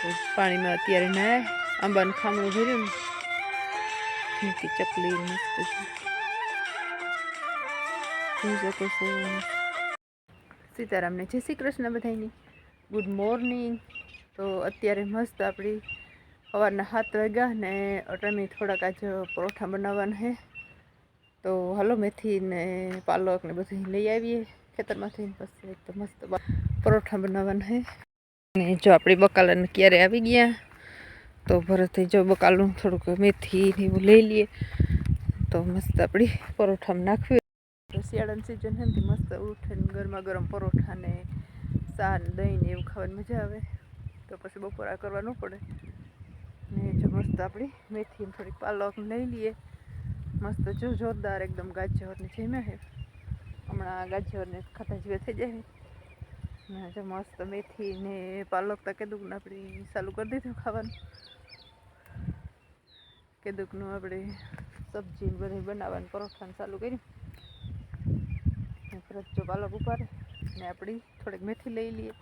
પાણીમાં અત્યારે નાય આંબાનું ખામણું ભર્યું ને ચકલી મસ્ત છે. સીતારામને જય શ્રી કૃષ્ણ બધાની ગુડ મોર્નિંગ તો અત્યારે મસ્ત આપણી સવારના સાત વાગ્યા ને અટામી થોડાક આજ પરોઠા બનાવવાના છે. તો હાલો મેથી ને પાલક ને બધું લઈ આવીએ ખેતરમાંથી પછી તો મસ્ત પરોઠા બનાવવાના છે. ને જો આપણી બકાલાને ક્યારે આવી ગયા, તો ભરતે જો બકાલું થોડુંક મેથી ને એવું લઈ લઈએ. તો મસ્ત આપણી પરોઠામાં નાખવી શિયાળાની સિઝન છે ને, તે મસ્ત ઉઠીને ગરમા ગરમ પરોઠા ને ચા દહીં ને એવું ખાવાની મજા આવે. તો પછી બપોરા કરવા ન પડે. ને જો મસ્ત આપણી મેથી થોડીક પાલક લઈ લઈએ. મસ્ત જો જોરદાર એકદમ ગાજરને જેમ્યા હે હમણાં ગાજરને ખાતા જેવા થઈ જાય ને જો મસ્ત મેથી ને પાલક તો કેદુકનું આપણે ચાલુ કરી દીધું ખાવાનું. કેદુકનું આપણે સબ્જી ને બધું બનાવવાનું, પરોઠાને ચાલુ કર્યું. તરત જો પાલક ઉપાડે ને આપણી થોડીક મેથી લઈ લઈએ.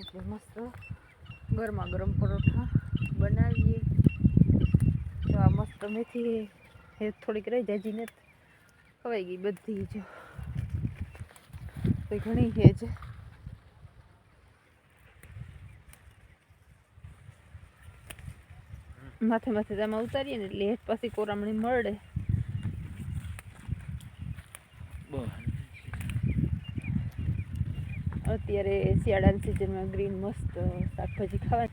એટલે મસ્ત ગરમા ગરમ પરોઠા બનાવીએ. તો આ મસ્ત મેથી એ થોડીક રહી જાય જીને ખવાઈ ગઈ બધી જ. તો ઘણી હેજ માથે માથે તેમાં ઉતારીએ ને એટલે પાછી કોરામણી મળે. અત્યારે શિયાળાની સિઝનમાં ગ્રીન મસ્ત શાકભાજી ખાવાય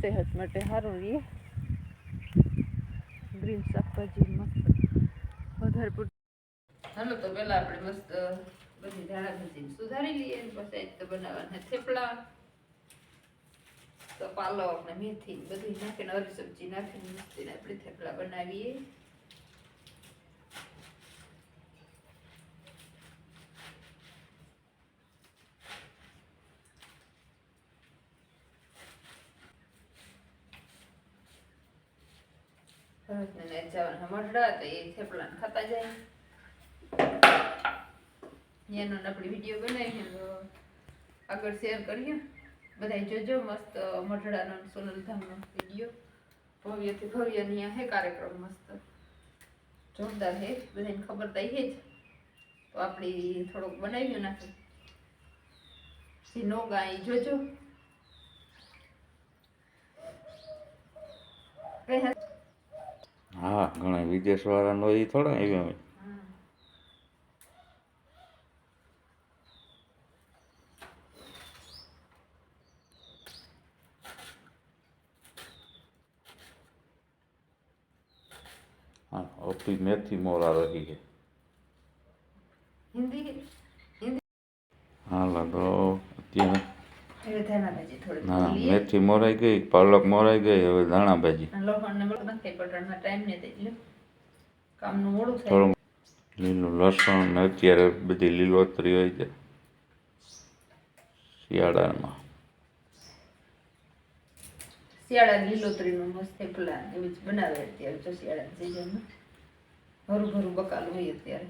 સેહત માટે સારું રહીએ ગ્રીન શાકભાજી મસ્ત. વધારે હાલો તો પહેલાં આપણે મસ્ત બધી ધાણા ભાજી સુધારી લઈએ પછી તો બનાવવાના થેપલા, તો પાલક ને મેથી બધી નાખીને, હરી સબ્જી નાખીને મસ્તીને આપણે થેપલા બનાવીએ. ભરતને ને જવાના મરડા તો એ થેપલાને ખાતા જાય. એનો આપણે વીડિયો બનાવીએ આગળ શેર કરીએ. બધા જોજો મસ્ત મઢડાનો સોનલધામનો વીડિયો ભવ્યથી ભવ્ય અહીંયા હે કાર્યક્રમ મસ્ત. જોરદાર હે બધાને ખબર તો હે જ. તો આપણી થોડુંક બનાવ્યું નાખે નો ગાય જોજો. હા, ઘણા વિદેશ વાળાનો એ થોડા એવી હોય. હા मेथी मोरा रही है। અત્યારે હા મેથી મોરાઈ ગઈ પાલક મોરાઈ ગઈ હવે ધાણા ભાજી। થોડું લીલું લસણ ને અત્યારે બધી લીલોતરી હોય છે શિયાળામાં। શિયાળા લીલોતરીનું મસ્ત થેપલા એવી જ બનાવે અત્યારે સિઝનમાં ભરું ભરું બકાલું હોય અત્યારે.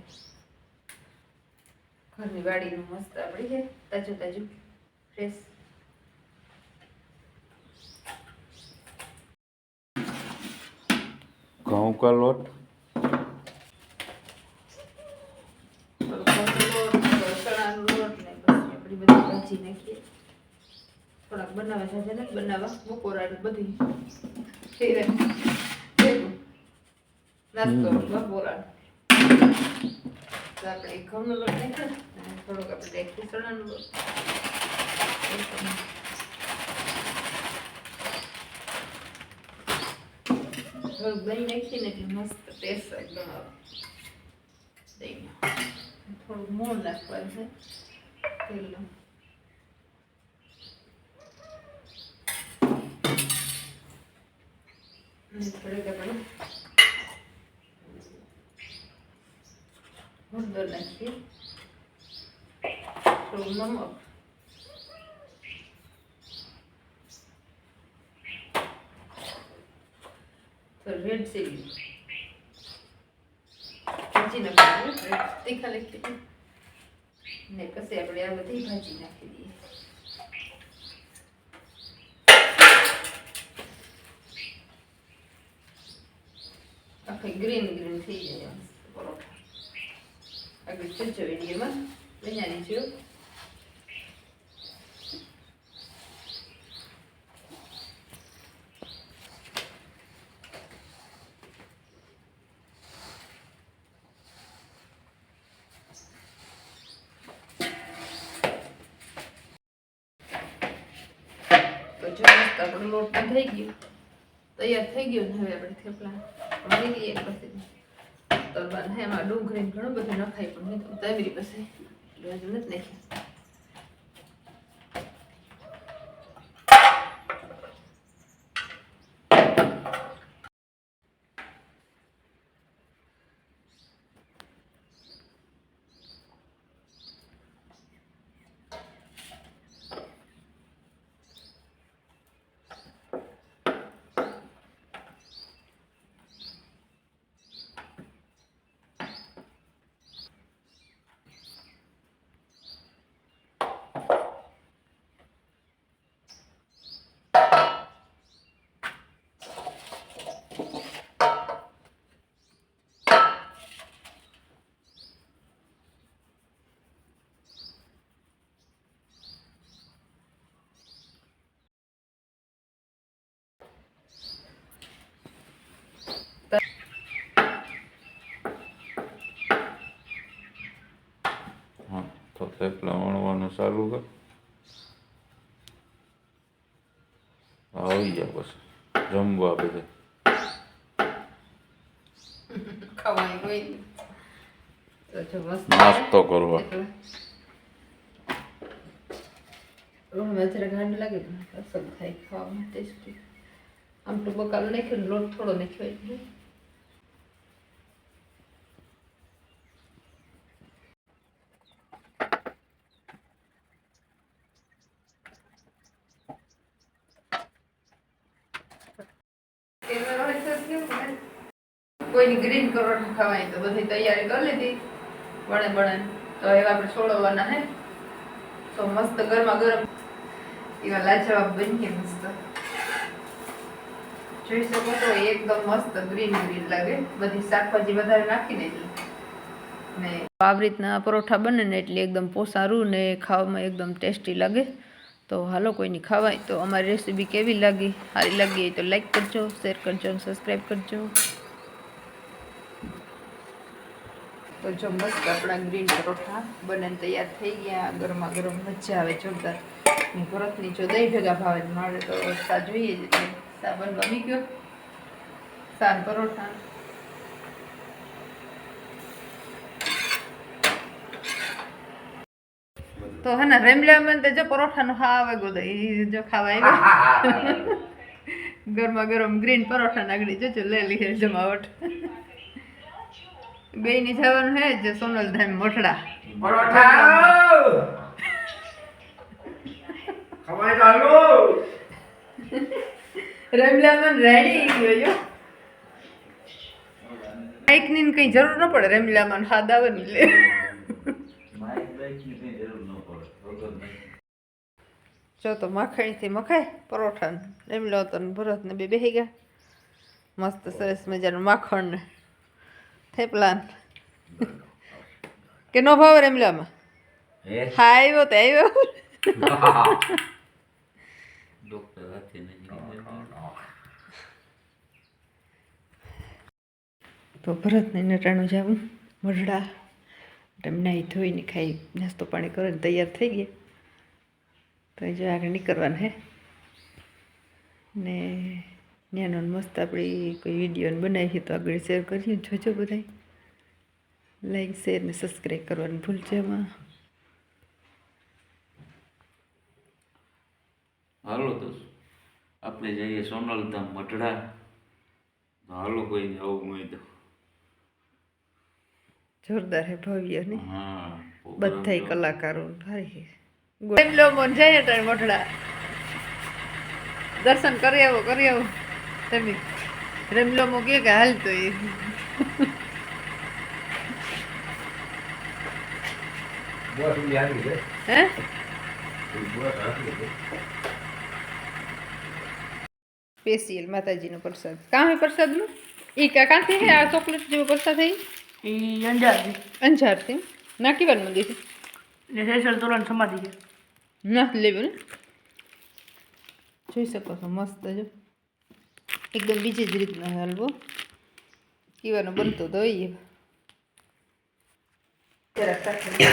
ઘરની વાડીનું મસ્ત આપણી છે તાજું તાજું ફ્રેશ ઘઉં કા લોટ? ભાજી નાખીએ થોડાક બનાવવા સાથે બનાવવા બપોરા બધી. ફેરે નાસ્તો બપોરા તો આપણે ઘઉંનો લોટ નાખ્યો અને થોડોક આપણે નાખીએ ચણાનો લોટ થોડુંક દહીં નાખીને એટલે મસ્ત ટેસ્ટ એકદમ આવે દહીંમાં થોડુંક મોણ નાખવાનું છે તેલનું અને થોડીક આપણે હળદર નાખીએ થોડું નમક તો રેડ ચીલી ભાજી નાખવાનું તીખા લખી ને પછી આપણે આ બધી ભાજી નાખી દઈએ આખી ગ્રીન ગ્રીન થઈ જાય એમ પરોઠા આગળ ચચ્ચો વિડીયોમાં બનાવી છું તો જો મસ્ત આપણો લોટ પણ થઈ ગયો તૈયાર થઈ ગયો ને હવે આપણે થેપલા મારી લઈએ પછી હે એમાં ડુંગળી ઘણું બધું નખાય પણ મેં તો એટલે હજુ નથી નાખ્યા હા તો થેપલા વણવાનું ચાલુ કર. આવી ગયા પછી. જમવા બધે. નાસ્તો કરવા. ગાંડ લાગે પસંદ થાય ખાવા માટે આમ તો બકાલો નાખ્યો લોટ થોડો નાખ્યો એટલે. કોઈની ગ્રીન કલર ખાવાય તો બધી તૈયારી કરી લીધી બને બને તો એવા આપણે છોડવાના હે. તો મસ્ત ગરમા ગરમ એવા લાજવાબ બનીએ મસ્ત. જોઈ શકો તો એકદમ મસ્ત ગ્રીન ગ્રીન લાગે. બધી શાકભાજી વધારે એટલે ને આવી રીતના પરોઠા બને ને એટલે એકદમ પોસારું ને ખાવામાં એકદમ ટેસ્ટી લાગે. તો હાલો કોઈની ખાવાય તો અમારી રેસીપી કેવી લાગી, સારી લાગી તો લાઈક કરજો શેર કરજો અને સબસ્ક્રાઈબ કરજો. તો જો મસ્ત આપણા ગ્રીન પરોઠા બને તૈયાર થઈ ગયા. ગરમા ગરમ મજા આવે જોરદાર. ને ભરતની જો દહીં ભેગા ભાવે મારે તો સા જોઈએ જ એટલે સા બનવા બી ગયો. સાન પરોઠા. તો હે ને રેમલા મને તો જો પરોઠાનો હા આવે ગયો એ જો ખાવા આવ્યો. ગરમા ગરમ ગ્રીન પરોઠા નાગડી જોજો લે લીધે જમાવટ. બે ની જવાનું હે જે સોનલ ધામ મોઠડા ખવાય ચાલો રેમલામન રેડી ગયો જો. માઇકની કઈ જરૂર ન પડે રેમલામન હાદ આવે ને લે. જો તો માખણીથી મખાય પરોઠા ને રેમલો તો ભરત ને બે બેહી ગયા. મસ્ત સરસ મજાનું માખણ ને થેપલા ને. કે નો ભાવ રેમલામાં હા આવ્યો તો આવ્યો ડોક્ટર હાથે નહીં તો ભરતને નટાણું જાવું મરડા એમ નાહી ધોઈને ખાઈ નાસ્તો પાણી કરીને તૈયાર થઈ ગયા તો એ જો આગળ નીકળવાનું હે ને ત્યાંનો મસ્ત આપણી કોઈ વીડિયો બનાવીએ તો આગળ શેર કરીએ જોજો બધાય લાઈક શેર ને સબસ્ક્રાઈબ કરવાનું ભૂલજો એમાં હાલો તો આપણે જઈએ સોનલધામ મઢડા તો હાલો કોઈ આવું હોય તો જોરદાર હે ભવ્ય ને હા બધાય કલાકારો હારી ગોમલો મોન જાય મોટડા દર્શન કરી આવો કરી આવો તમે રમલો મૂકીએ કે હાલ તો એ હે સ્પેશિયલ માતાજીનો પ્રસાદ કાં હે પ્રસાદનું એ કાંથી હે આ ચોકલેટ જેવો પ્રસાદ હે એ અંજારથી અંજારથી ના કેવાનું મંદિર છે ને તોરણ સમાધિ છે ના લેવું ને જોઈ શકો છો મસ્ત જો એકદમ બીજી જ રીતનો હલવો કીવાનો બનતો તો હોય એવો. જરાક ચાખી.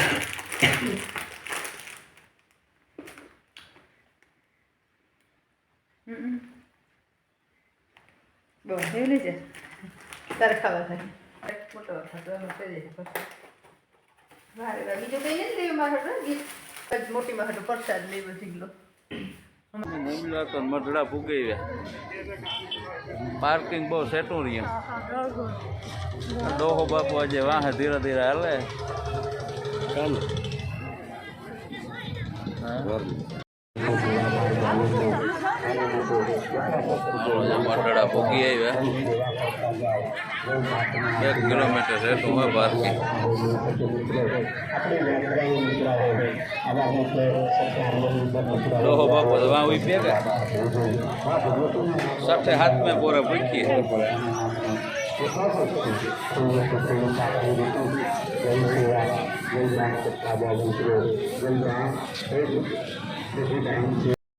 બહુ એ લઈ જા તારે ખાવા થાય મોટો વખત એમાં. મારે તો બીજું કંઈ નથી લેવું, મારે મોટી માં હાટુ પ્રસાદ લેવો ઢીકલો મમલા તો મઢડા ફૂગી ગયા પાર્કિંગ બહુ સેટું રહ્યા ડોહો બાપુ આજે વાહે ધીરે ધીરે હાલે મઢડા ફૂગી આવ્યા એક કિલોમીટર સેટું હોય પાર્કિંગ ડોહો બાપુ તો વાહ ઉઈ ભેગા સઠે હાથ મેં પોરે પૂછીએ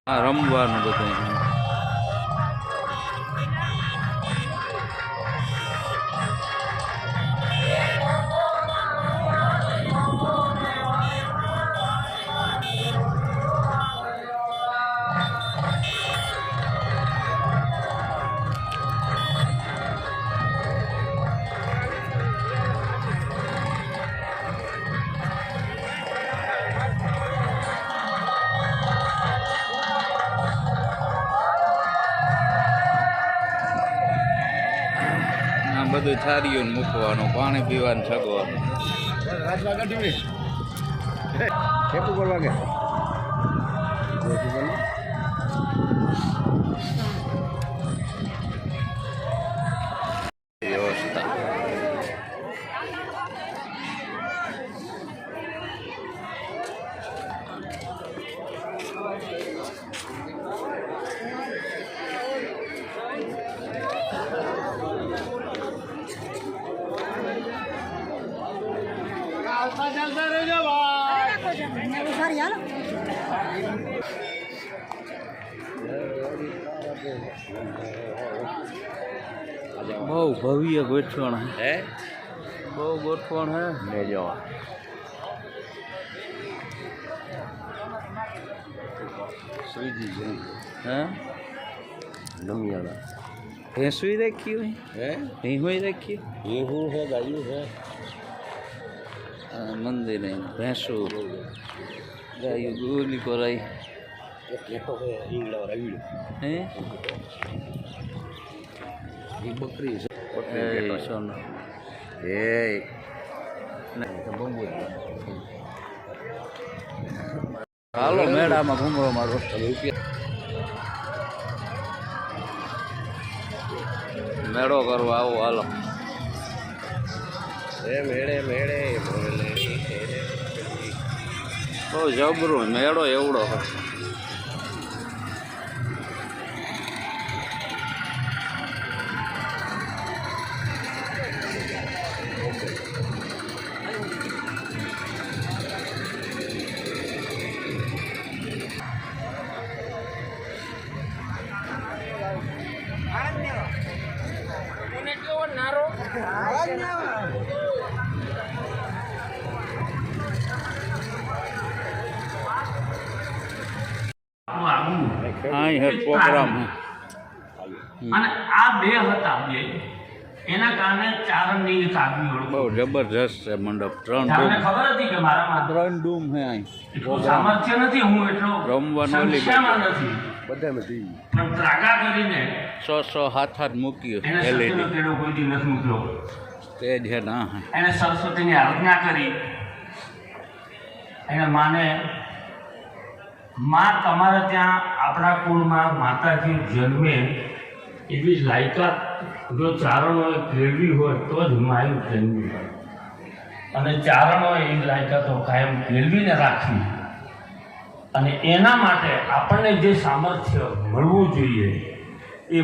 હા રમવાનું થારીઓ મૂકવાનું પાણી પીવાનું સગવાનું વ્યવસ્થા બહુ ભવ્ય ગોઠવણ હે. બહુ ગોઠવણ હે. લેજો હે? ભેંસુઈ રાખી હોય હે? ભીંહોઈ રાખી ભીહું હે ગાયું છે મંદિર ભેંસો. ગાયું ગોલી કરાઈ. હે? બકરી એ હાલો મેળામાં ઘૂમરો મારો. મેળો કરવા આવો હાલો. બહુ જબરું મેળો એવડો હોય આવું હા હે પ્રોગ્રામ અને આ બે હતા બે. એના કારણે ચારણની એક આગવી બહુ ઓળખ જબરજસ્ત છે મંડપ. ત્રણ ચારણને ડૂમ. ખબર હતી કે મારામાં ત્રણ ડૂમ હે અહીં. એટલું સામર્થ્ય નથી હું એટલો રમવાનું ઓલી સંખ્યામાં નથી. પણ ત્રાગા કરીને સો સો હાથ હાથ મૂક્યું એને સત્યનો એલઈડી કેળો કોઈથી નથી મૂક્યો. સ્ટેજ હે ના હે. એને સરસ્વતીની આરાધના કરી. એને માને માં તમારે ત્યાં આપણા કુળમાં માતાજી જન્મે એવી લાયકાત, જો ચારણોએ કેળવી હોય તો જ માયું જન્મી હોય. અને ચારણો એ લાયકાતો કાયમ કેળવીને રાખવી. અને એના માટે આપણને જે સામર્થ્ય મળવું જોઈએ એ